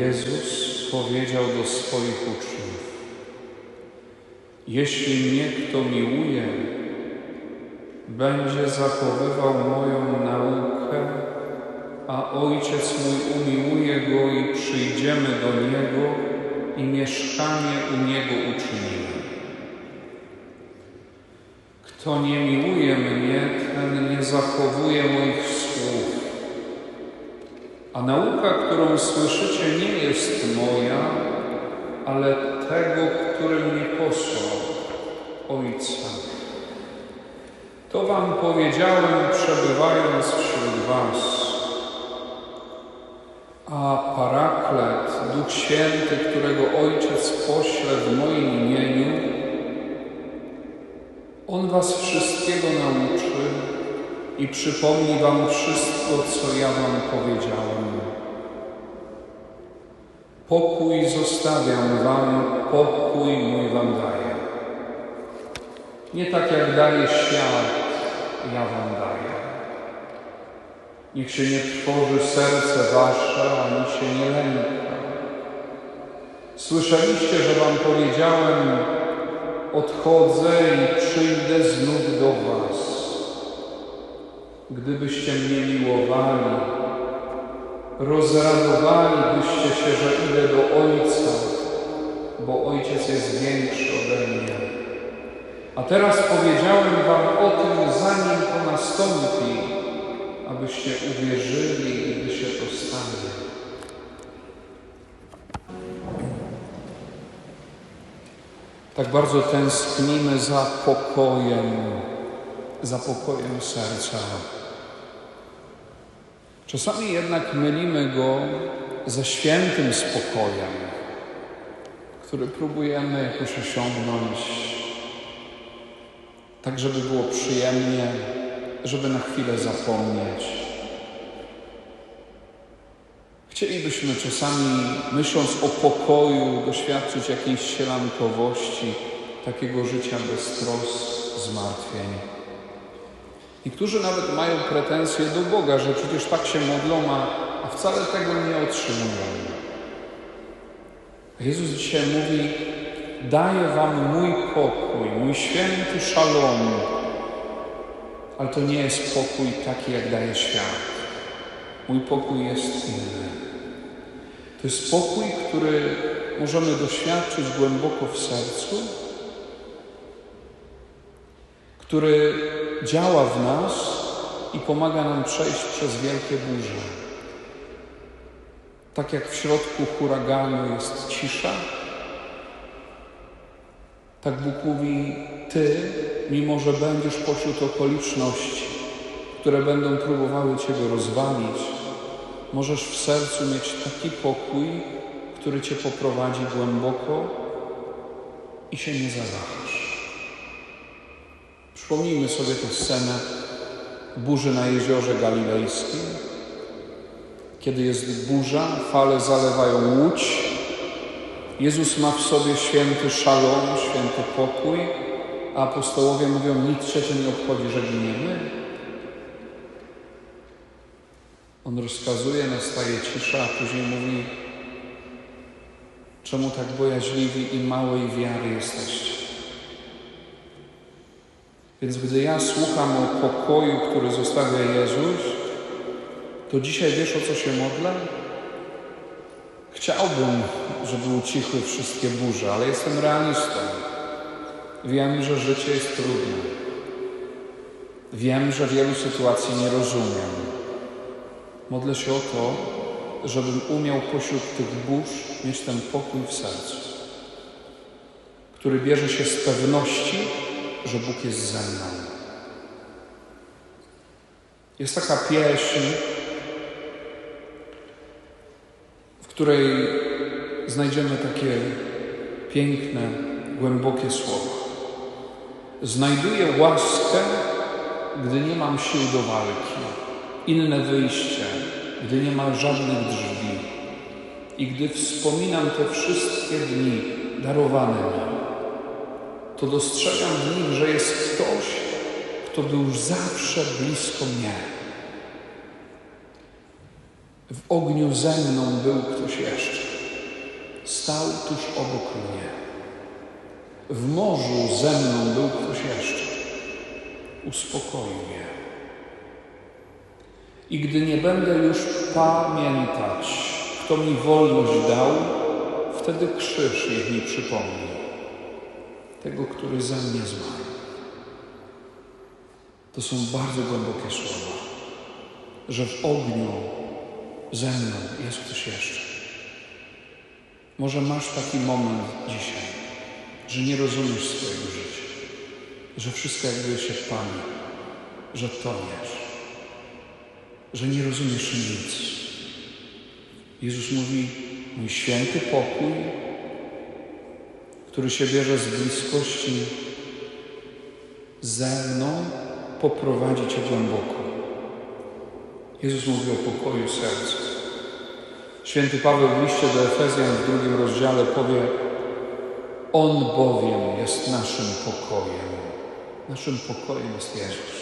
Jezus powiedział do swoich uczniów: Jeśli mnie kto miłuje, będzie zachowywał moją naukę, a Ojciec mój umiłuje go i przyjdziemy do niego i mieszkanie u niego uczynimy. Kto nie miłuje mnie, ten nie zachowuje moich słów. A nauka, którą słyszycie, nie jest moja, ale tego, który mnie posłał, Ojca. To wam powiedziałem, przebywając wśród was. A Paraklet, Duch Święty, którego Ojciec pośle w moim imieniu, On was wszystkiego nauczy i przypomni wam wszystko, co ja wam powiedziałem. Pokój zostawiam wam, pokój mój wam daję. Nie tak jak daje świat, ja wam daję. Niech się nie trwoży serce wasze, ani się nie lęka. Słyszeliście, że wam powiedziałem, odchodzę i przyjdę znów do was. Gdybyście mnie miłowali, rozradowalibyście się, że idę do Ojca, bo Ojciec jest większy ode mnie. A teraz powiedziałem wam o tym, zanim to nastąpi, abyście uwierzyli, gdy się to stanie. Tak bardzo tęsknimy za pokojem, za pokojem serca. Czasami jednak mylimy go ze świętym spokojem, który próbujemy jakoś osiągnąć, tak żeby było przyjemnie, żeby na chwilę zapomnieć. Chcielibyśmy czasami, myśląc o pokoju, doświadczyć jakiejś sielankowości, takiego życia bez tros, zmartwień. Niektórzy nawet mają pretensje do Boga, że przecież tak się modlą, a, wcale tego nie otrzymują. Jezus dzisiaj mówi: Daję Wam mój pokój, mój święty szalom, ale to nie jest pokój taki, jak daje świat. Mój pokój jest inny. To jest pokój, który możemy doświadczyć głęboko w sercu, który działa w nas i pomaga nam przejść przez wielkie burze. Tak jak w środku huraganu jest cisza, tak Bóg mówi: Ty, mimo że będziesz pośród okoliczności, które będą próbowały Ciebie rozwalić, możesz w sercu mieć taki pokój, który Cię poprowadzi głęboko i się nie zawahasz. Przypomnijmy sobie tę scenę burzy na jeziorze galilejskim. Kiedy jest burza, fale zalewają łódź. Jezus ma w sobie święty szalom, święty pokój, a apostołowie mówią, nic się nie obchodzi, że giniemy. On rozkazuje, nastaje cisza, a później mówi, czemu tak bojaźliwi i małej wiary jesteście? Więc gdy ja słucham o pokoju, który zostawia Jezus, to dzisiaj wiesz o co się modlę? Chciałbym, żeby ucichły wszystkie burze, ale jestem realistą. Wiem, że życie jest trudne. Wiem, że wielu sytuacji nie rozumiem. Modlę się o to, żebym umiał pośród tych burz mieć ten pokój w sercu, który bierze się z pewności, że Bóg jest ze mną. Jest taka pieśń, w której znajdziemy takie piękne, głębokie słowa. Znajduję łaskę, gdy nie mam sił do walki, inne wyjście, gdy nie ma żadnych drzwi i gdy wspominam te wszystkie dni darowane mi to dostrzegam w nich, że jest ktoś, kto był zawsze blisko mnie. W ogniu ze mną był ktoś jeszcze. stał tuż obok mnie. W morzu ze mną był ktoś jeszcze. Uspokoił mnie. I gdy nie będę już pamiętać, kto mi wolność dał, wtedy krzyż niech mi przypomni tego, który ze mnie zmarł. To są bardzo głębokie słowa, że w ogniu ze mną jest ktoś jeszcze. Może masz taki moment dzisiaj, że nie rozumiesz swojego życia, że wszystko jakby się pali, że toniesz, że nie rozumiesz nic. Jezus mówi, mój święty pokój, który się bierze z bliskości ze mną, poprowadzi Cię głęboko. Jezus mówi o pokoju serca. Święty Paweł w liście do Efezjan w drugim rozdziale powie On bowiem jest naszym pokojem. Naszym pokojem jest Jezus.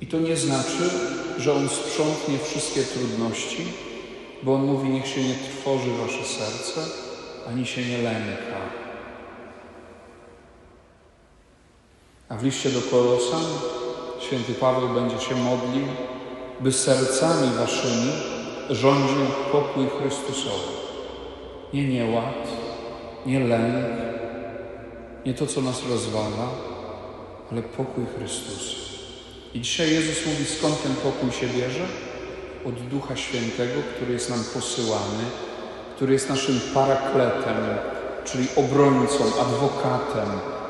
I to nie znaczy, że On sprzątnie wszystkie trudności, bo On mówi, niech się nie trwoży Wasze serce, ani się nie lęka. A w liście do Kolosan święty Paweł będzie się modlił, by sercami waszymi rządził pokój Chrystusowy. Nie nieład, nie lęk, nie to, co nas rozwala, ale pokój Chrystusa. I dzisiaj Jezus mówi, skąd ten pokój się bierze? Od Ducha Świętego, który jest nam posyłany, który jest naszym parakletem, czyli obrońcą, adwokatem,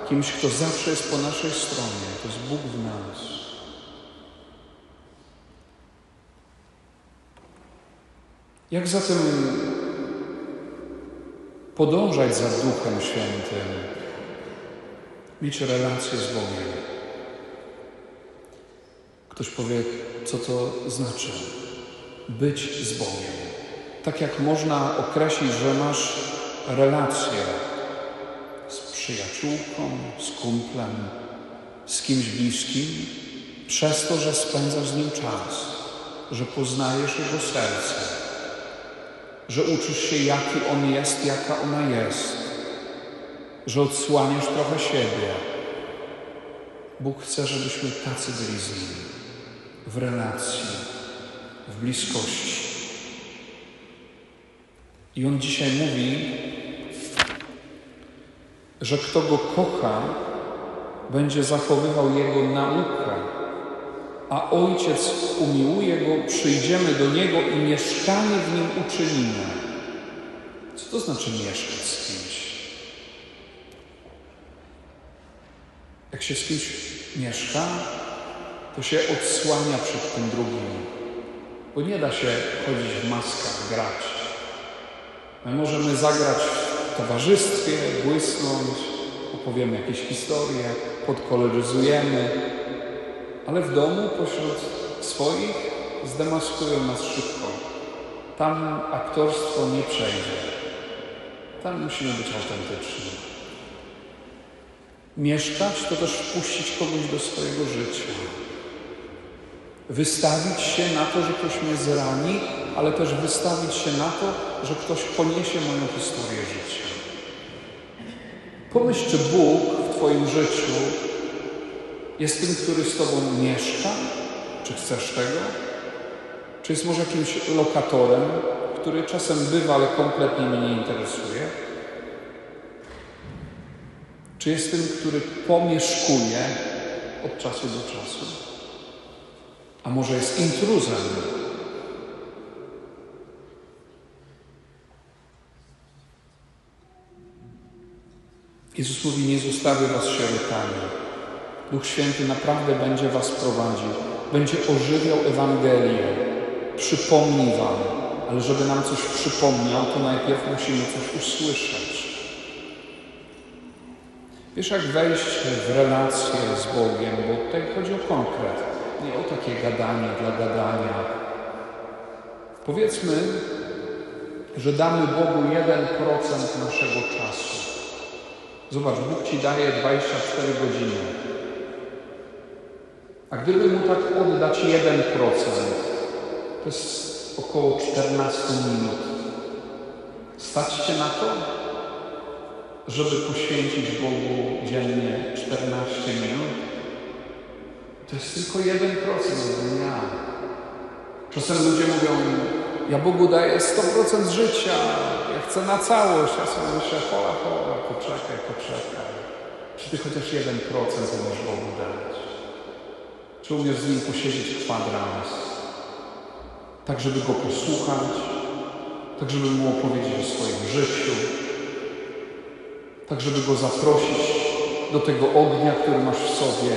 kimś, kto zawsze jest po naszej stronie. To jest Bóg w nas. Jak zatem podążać za Duchem Świętym, mieć relację z Bogiem? Ktoś powie, co to znaczy być z Bogiem. Tak jak można określić, że masz relację z przyjaciółką, z kumplem, z kimś bliskim, przez to, że spędzasz z nim czas, że poznajesz jego serce, że uczysz się, jaki on jest, jaka ona jest, że odsłaniasz trochę siebie. Bóg chce, żebyśmy tacy byli z nim, w relacji, w bliskości. I on dzisiaj mówi, że kto go kocha, będzie zachowywał jego naukę, a ojciec umiłuje go, przyjdziemy do niego i mieszkanie w nim uczynimy. Co to znaczy mieszkać z kimś? Jak się z kimś mieszka, to się odsłania przed tym drugim, bo nie da się chodzić w maskach, grać. My możemy zagrać w towarzystwie, błysnąć, opowiemy jakieś historie, podkoloryzujemy, ale w domu pośród swoich zdemaskują nas szybko. Tam aktorstwo nie przejdzie. Tam musimy być autentyczni. Mieszkać to też wpuścić kogoś do swojego życia. Wystawić się na to, że ktoś mnie zrani, ale też wystawić się na to, że ktoś poniesie moją historię życia. Pomyśl, czy Bóg w Twoim życiu jest tym, który z Tobą mieszka? Czy chcesz tego? Czy jest może jakimś lokatorem, który czasem bywa, ale kompletnie mnie nie interesuje? Czy jest tym, który pomieszkuje od czasu do czasu? A może jest intruzem? Jezus mówi, nie zostawię was sierotami. Duch Święty naprawdę będzie was prowadził, będzie ożywiał Ewangelię, przypomni wam, ale żeby nam coś przypomniał, to najpierw musimy coś usłyszeć. Wiesz, jak wejść w relację z Bogiem, bo tutaj chodzi o konkret, nie o takie gadanie dla gadania. Powiedzmy, że damy Bogu 1% naszego czasu. Zobacz, Bóg Ci daje 24 godziny. A gdyby Mu tak oddać 1%, to jest około 14 minut. Stać Cię na to, żeby poświęcić Bogu dziennie 14 minut? To jest tylko 1% dnia. Czasem ludzie mówią, ja Bogu daję 100% życia, ja chcę na całość. Ja sobie myślę, hola, hola, poczekaj, poczekaj. Czy Ty chociaż 1% umiesz Bogu dać? Czy umiesz z Nim posiedzieć kwadrans? Tak, żeby Go posłuchać, tak, żeby Mu opowiedzieć o swoim życiu, tak, żeby Go zaprosić do tego ognia, który masz w sobie.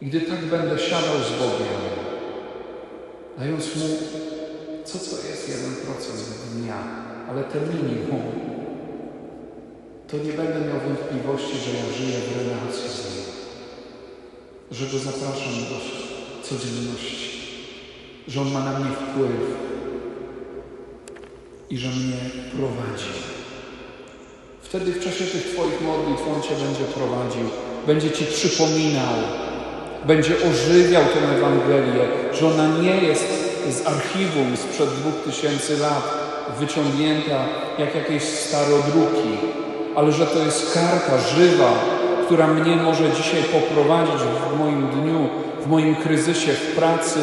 I gdy tak będę siadał z Bogiem, dając Mu, co to jest 1% dnia, ale te minimum, to nie będę miał wątpliwości, że ja żyję w relacji z Nim, że Go zapraszam do codzienności, że On ma na mnie wpływ i że mnie prowadzi. Wtedy w czasie tych Twoich modlitw On Cię będzie prowadził, będzie Ci przypominał, będzie ożywiał tę Ewangelię, że ona nie jest z archiwum sprzed dwóch tysięcy lat wyciągnięta jak jakieś starodruki, ale że to jest karta żywa, która mnie może dzisiaj poprowadzić w moim dniu, w moim kryzysie, w pracy,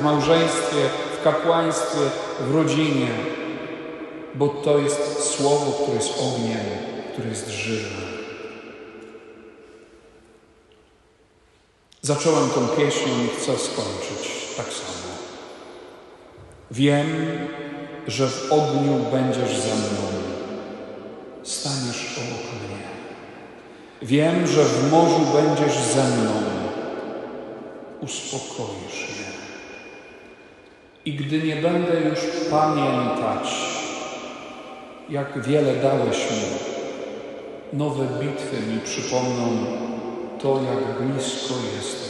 w małżeństwie, w kapłaństwie, w rodzinie, bo to jest słowo, które jest ogniem, które jest żywe. Zacząłem tą pieśnią i chcę skończyć tak samo. Wiem, że w ogniu będziesz ze mną, staniesz obok mnie. Wiem, że w morzu będziesz ze mną, uspokoisz mnie. I gdy nie będę już pamiętać, jak wiele dałeś mi, nowe bitwy mi przypomną to, jak blisko jest